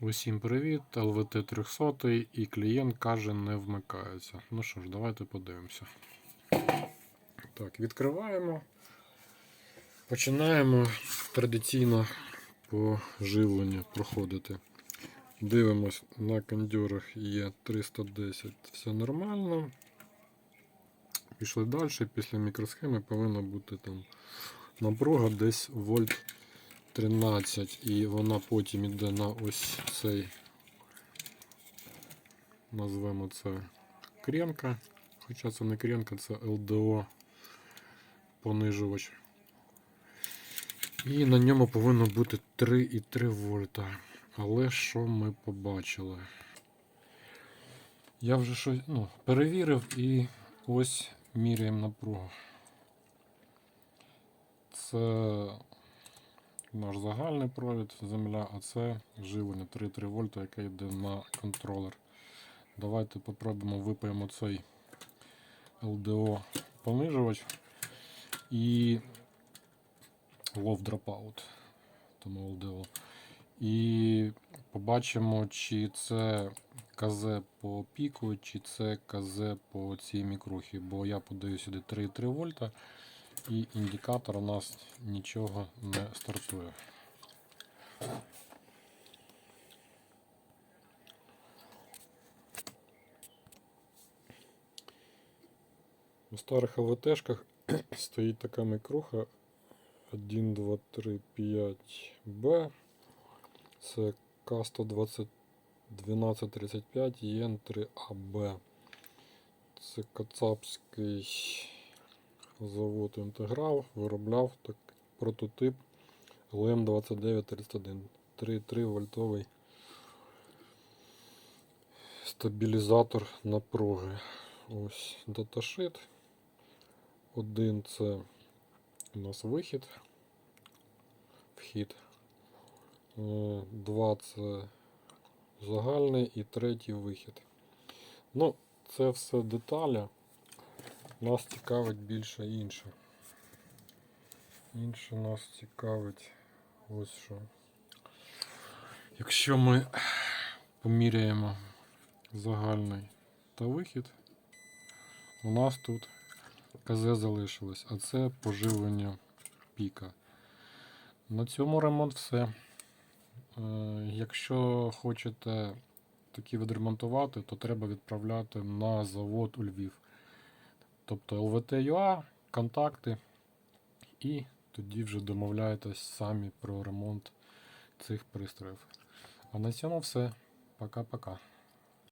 Усім привіт, ЛВТ 300 і клієнт каже не вмикається. Ну що ж, давайте подивимося. Так, відкриваємо. Починаємо традиційно по живленню проходити. Дивимось, на кондьорах є 310, все нормально. Пішли далі, після мікросхеми повинна бути там напруга десь вольт 13 і вона потім йде на ось цей, назвемо це кренка, хоча це не кренка, це ЛДО понижувач. І на ньому повинно бути 3,3 вольта. Але що ми побачили? Я вже щось ну, перевірив і ось міряємо напругу. Це наш загальний провід земля, а це живлення 3,3 вольта, яке йде на контролер. Давайте попробуємо випаємо цей LDO понижувач і Low Dropout, тому LDO. І побачимо, чи це КЗ по піку, чи це КЗ по цій мікрухі, бо я подаю сюди 3,3 вольта і індикатор у нас нічого не стартує. У старих ЛВТшках стоїть така мікруха 1, 2, 3, 5 Б. Це К120 1235 ЄН3АБ. Це Кацапський завод Інтеграл виробляв так, прототип ЛМ2931 3,3 вольтовий стабілізатор напруги. Ось даташит. Один це у нас вихід, вхід. Е, Два це загальний і третій вихід. Ну, це все деталі. Нас цікавить більше інше. Інше нас цікавить ось що. Якщо ми поміряємо загальний та вихід, у нас тут КЗ залишилось, а це поживлення піка. На цьому ремонт все. Е, Якщо хочете такі відремонтувати, то треба відправляти на завод у Львів. Тобто LVT.ua, контакти, і тоді вже домовляєтесь самі про ремонт цих пристроїв. А на цьому все. Пока-пока.